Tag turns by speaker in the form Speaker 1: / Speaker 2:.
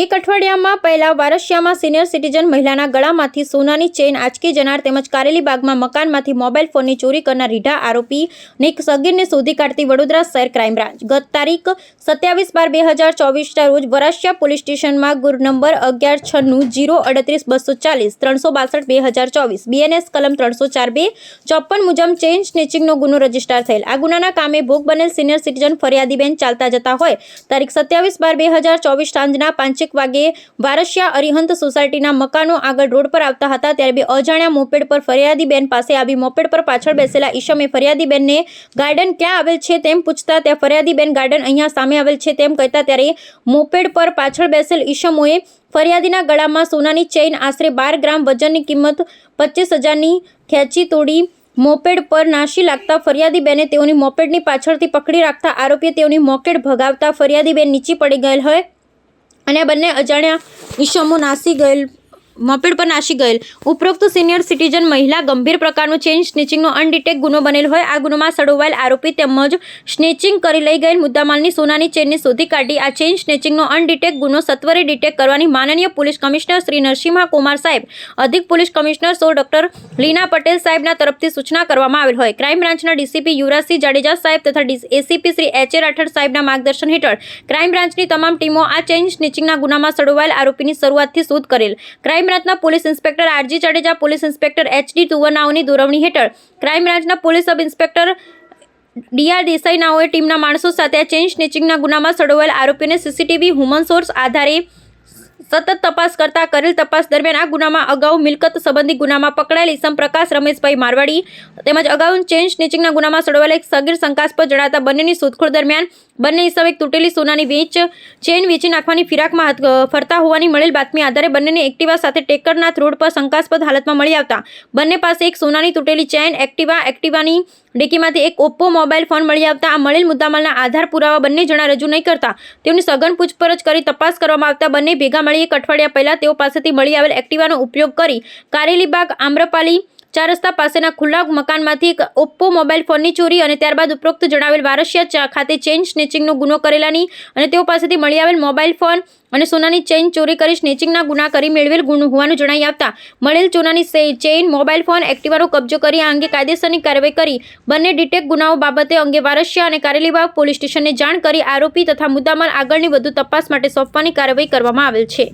Speaker 1: એક અઠવાડિયામાં પહેલા વારસિયામાં સિનિયર સિટીઝન મહિલાના ગળામાંથી સોનાની ચેઇન આંચકી જનાર તેમજ કારેલી બાગમાં મકાનમાંથી મોબાઈલ ફોનની ચોરી કરનાર રીઢા આરોપી નિક સગીરને શોધી કાઢતી વડોદરા શહેર ક્રાઇમ બ્રાન્ચ. ગત તારીખ સત્યાવીસ બાર બે હજાર ચોવીસના રોજ વરાસિયા પોલીસ સ્ટેશનમાં ગુર નંબર અગિયાર છન્નું જીરો અડત્રીસ બસો ચાલીસ ત્રણસો બાસઠ બે હજાર ચોવીસ બીએનએસ કલમ ત્રણસો ચાર બે ચોપન મુજબ ચેઇન સ્નેચિંગનો ગુનો રજિસ્ટર થયેલ. આ ગુનાના કામે ભોગ બનેલ સિનિયર સિટીઝન ફરિયાદીબેન ચાલતા જતા હોય. તારીખ સત્યાવીસ બાર બે હજાર ચોવીસ સાંજના પાંચેક વાગે વારસિયા અરિહંત સોસાયટીના મકાનો આગળ રોડ પર આવતા હતા ત્યારે બે અજાણ્યા મોપેડ પર ફરિયાદીબેન પાસે આવી મોપેડ પર પાછળ બેસેલા ઈશમે ફરિયાદીબેનને ગાર્ડન ક્યાં આવેલ છે તેમ પૂછતા ત્યાં ફરિયાદીબેન ગાર્ડન અહીંયા સામે આવેલ છે તેમ કહેતા ત્યારે મોપેડ પર પાછળ બેસેલ ઈશમોએ ફરિયાદીના ગળામાં સોનાની ચેઇન, આશરે બાર ગ્રામ વજનની કિંમત પચીસ હજારની ખેંચી તોડી મોપેડ પર નાશી લાગતા ફરિયાદીબેને તેઓની મોપેડની પાછળથી પકડી રાખતા આરોપીએ તેઓની મોકેડ ભગાવતા ફરિયાદીબેન નીચી પડી ગયેલ હોય અને બંને અજાણ્યા વિષમો નાસી ગયેલ મોપેડ પર નાસી ગયેલ. ઉપરોક્ત સિનિયર સિટીઝન મહિલા ગંભીર પ્રકારનો ચેઇન સ્નેચિંગનો અનડિટેક ગુનો બનેલ હોય. આ ગુનામાં સડોવાયેલ આરોપી તેમજ સ્નેચિંગ કરી લઈ ગયેલ મુદ્દામાલની સોનાની ચેનને શોધી કાઢી. આ ચેઇન સ્નેચિંગનો અનડિટેક ગુનો સત્વરે ડિટેક કરવાની માનનીય પોલીસ કમિશનર શ્રી નરસિંહા કુમાર સાહેબ, અધિક પોલીસ કમિશનર સો ડોક્ટર લીના પટેલ સાહેબના તરફથી સૂચના કરવામાં આવેલ હોય. ક્રાઇમ બ્રાન્ચના ડીસીપી યુવરાજસિંહ જાડેજા સાહેબ તથા ACP Shri H A Rathod સાહેબના માર્ગદર્શન હેઠળ ક્રાઇમ બ્રાન્ચની તમામ ટીમો આ ચેઇન સ્નેચિંગના ગુનામાં સડોવાયેલ આરોપીની શરૂઆતથી શોધ કરેલ. ક્રાઇમ બ્રાન્ચના police inspector RG Jadeja, police inspector HD તુવરનાઓની દોરવણી હેઠળ ક્રાઇમ બ્રાન્ચના પોલીસ સબ ઇન્સ્પેક્ટર ડીઆર દેસાઈનાઓએ ટીમના માણસો સાથે ચેઇન સ્નેચિંગના ગુનામાં સડોવાયેલ આરોપીને સીસીટીવી હ્યુમન સોર્સ આધારે સતત તપાસ કરતા કરેલ તપાસ દરમિયાન આ ગુનામાં અગાઉ મિલકત સંબંધી ગુનામાં પકડાયેલ પ્રકાશ રમેશભાઈ મારવાડી તેમજ અગાઉ ચેન સ્નેચિંગના ગુનામાં સડવાયેલ એક સગીર શંકાસ્પદ જણાતા બંનેની શોધખોળ દરમિયાન બંને ઈસમ એક તૂટેલી સોનાની વેચ, ચેન વેચી નાખવાની ફિરાકમાં ફરતા હોવાની મળેલ બાતમી આધારે બંનેને એક્ટિવા સાથે ટેકરનાથ રોડ પર શંકાસ્પદ હાલતમાં મળી આવતા. બંને પાસે એક સોનાની તૂટેલી ચેન, એક્ટિવા, એક્ટિવાની ડેકીમાંથી એક ઓપ્પો મોબાઈલ ફોન મળી આવતા આ મળેલ મુદ્દામાલના આધાર પુરાવા બંને જણા રજૂ નહીં કરતા. તેઓની સઘન પૂછપરછ કરી તપાસ કરવામાં આવતા બંને ભેગા મળી એક અઠવાડિયા પહેલા તેઓ પાસેથી મળી આવેલ એક્ટિવાનો ઉપયોગ કરી કારેલીબાગ આમ્રપાલી ચાર રસ્તા પાસેના ખુલ્લા મકાનમાંથી એક ઓપ્પો મોબાઈલ ફોનની ચોરી અને ત્યારબાદ ઉપરોક્ત જણાવેલ વારસિયા ખાતે ચેઇન સ્નેચિંગનો ગુનો કરેલાની અને તેઓ પાસેથી મળી આવેલ મોબાઈલ ફોન અને સોનાની ચેઇન ચોરી કરી સ્નેચિંગના ગુના કરી મેળવેલ ગુણ હોવાનું જણાઈ આવતા મળેલ ચોનાની ચેઇન, મોબાઈલ ફોન, એક્ટિવાનો કબજો કરી આ અંગે કાયદેસરની કાર્યવાહી કરી. બંને ડિટેક ગુનાઓ બાબતે અંગે વારસિયા અને કારેલીબાગ પોલીસ સ્ટેશનને જાણ કરી આરોપી તથા મુદ્દામાલ આગળની વધુ તપાસ માટે સોંપવાની કાર્યવાહી કરવામાં આવેલ છે.